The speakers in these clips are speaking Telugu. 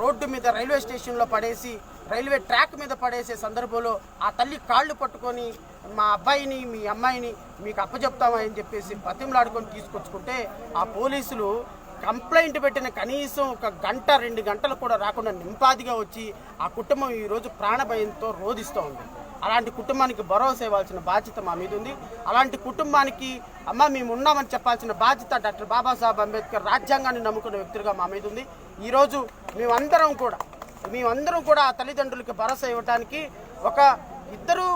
రోడ్డు మీద రైల్వే స్టేషన్లో పడేసి రైల్వే ట్రాక్ మీద పడేసే సందర్భంలో ఆ తల్లి కాళ్ళు పట్టుకొని మా అబ్బాయిని మీ అమ్మాయిని మీకు అప్పచెప్తామని చెప్పేసి బతిమలాడుకొని తీసుకొచ్చుకుంటే ఆ పోలీసులు కంప్లైంట్ పెట్టిన కనీసం ఒక గంట రెండు గంటలు కూడా రాకుండా నింపాదిగా వచ్చి ఆ కుటుంబం ఈరోజు ప్రాణభయంతో రోధిస్తూ ఉంది. అలాంటి కుటుంబానికి భరోసా ఇవ్వాల్సిన బాధ్యత మా మీద ఉంది. అలాంటి కుటుంబానికి అమ్మ మేము ఉన్నామని చెప్పాల్సిన బాధ్యత డాక్టర్ బాబాసాహెబ్ అంబేద్కర్ రాజ్యాంగాన్ని నమ్ముకున్న వ్యక్తులుగా మా మీద ఉంది. ఈరోజు మేమందరం కూడా మేమందరం కూడా తల్లిదండ్రులకి భరోసా ఇవ్వడానికి ఒక ఇద్దరు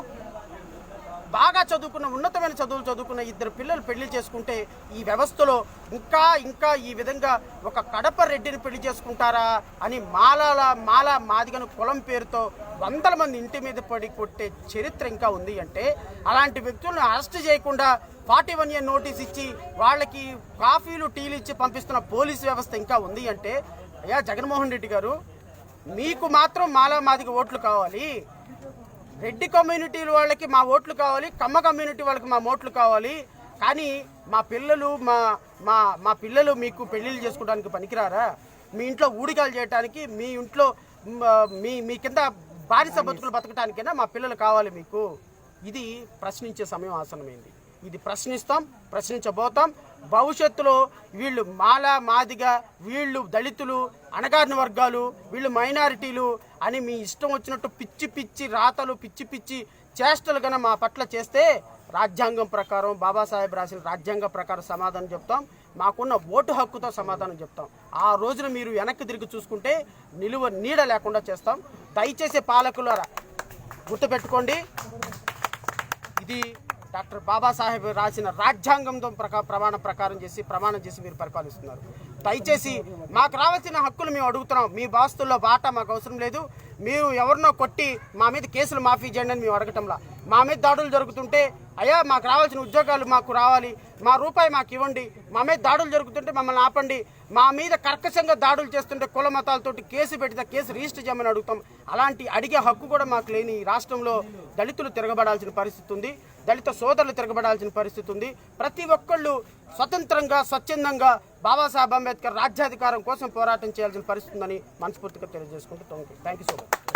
బాగా చదువుకున్న ఉన్నతమైన చదువులు చదువుకున్న ఇద్దరు పిల్లలు పెళ్ళి చేసుకుంటే ఈ వ్యవస్థలో ఇంకా ఇంకా ఈ విధంగా ఒక కడప రెడ్డిని పెళ్ళి చేసుకుంటారా అని మాలాల మాల మాదిగను కులం పేరుతో వందల మంది ఇంటి మీద పడి కొట్టే చరిత్ర ఇంకా ఉంది అంటే అలాంటి వ్యక్తులను అరెస్ట్ చేయకుండా ఫార్టీ వన్ ఇయర్ నోటీస్ ఇచ్చి వాళ్ళకి కాఫీలు టీలు ఇచ్చి పంపిస్తున్న పోలీసు వ్యవస్థ ఇంకా ఉంది అంటే అయ్యా జగన్మోహన్ రెడ్డి గారు మీకు మాత్రం మాలా మాదిగ ఓట్లు కావాలి. రెడ్డి కమ్యూనిటీ వాళ్ళకి మా ఓట్లు కావాలి కమ్మ కమ్యూనిటీ వాళ్ళకి మా ఓట్లు కావాలి. కానీ మా పిల్లలు మా మా మా పిల్లలు మీకు పెళ్ళిళ్ళు చేసుకోవడానికి పనికిరారా? మీ ఇంట్లో ఊడికాలు చేయడానికి మీ ఇంట్లో మీ మీ కింద బానిస బతుకులు బతకటానికైనా మా పిల్లలు కావాలి మీకు. ఇది ప్రశ్నించే సమయం ఆసనమైంది ఇది ప్రశ్నిస్తాం ప్రశ్నించబోతాం. భవిష్యత్తులో వీళ్ళు మాల మాదిగా వీళ్ళు దళితులు అణగారిన వర్గాలు వీళ్ళు మైనారిటీలు అని మీ ఇష్టం వచ్చినట్టు పిచ్చి పిచ్చి రాతలు పిచ్చి పిచ్చి చేష్టలు కన్నా మా పట్ల చేస్తే రాజ్యాంగం ప్రకారం బాబాసాహెబ్ రాసిన రాజ్యాంగ ప్రకారం సమాధానం చెప్తాం. మాకున్న ఓటు హక్కుతో సమాధానం చెప్తాం. ఆ రోజున మీరు వెనక్కి తిరిగి చూసుకుంటే నిలువ నీడ లేకుండా చేస్తాం. దయచేసి పాలకులారా గుర్తుపెట్టుకోండి. ఇది డాక్టర్ బాబాసాహెబ్ రాసిన రాజ్యాంగంతో ప్రకా ప్రమాణ ప్రకారం చేసి ప్రమాణం చేసి మీరు పరిపాలిస్తున్నారు. దయచేసి మాకు రావాల్సిన హక్కులు మేము అడుగుతున్నాం. మీ బాస్తుల్లో బాట మాకు అవసరం లేదు. మీరు ఎవరినో కొట్టి మా మీద కేసులు మాఫీ చేయండి అని మేము అడగటంలా. మా మీద దాడులు జరుగుతుంటే అయ్యా మాకు రావాల్సిన ఉద్యోగాలు మాకు రావాలి. మా రూపాయి మాకు ఇవ్వండి. మా మీద దాడులు జరుగుతుంటే మమ్మల్ని ఆపండి. మా మీద కర్కశంగా దాడులు చేస్తుంటే కుల మతాలతోటి కేసు పెడితే కేసు రిజిస్టర్ చేయమని అడుగుతాం. అలాంటి అడిగే హక్కు కూడా మాకు లేని రాష్ట్రంలో దళితులు తిరగబడాల్సిన పరిస్థితి ఉంది. దళిత సోదరులు తిరగబడాల్సిన పరిస్థితి ఉంది. ప్రతి ఒక్కళ్ళు స్వతంత్రంగా స్వచ్ఛందంగా బాబాసాహెబ్ అంబేద్కర్ రాజ్యాధికారం కోసం పోరాటం చేయాల్సిన పరిస్థితి ఉందని మనస్ఫూర్తిగా తెలియజేసుకుంటూ థ్యాంక్ యూ సో మచ్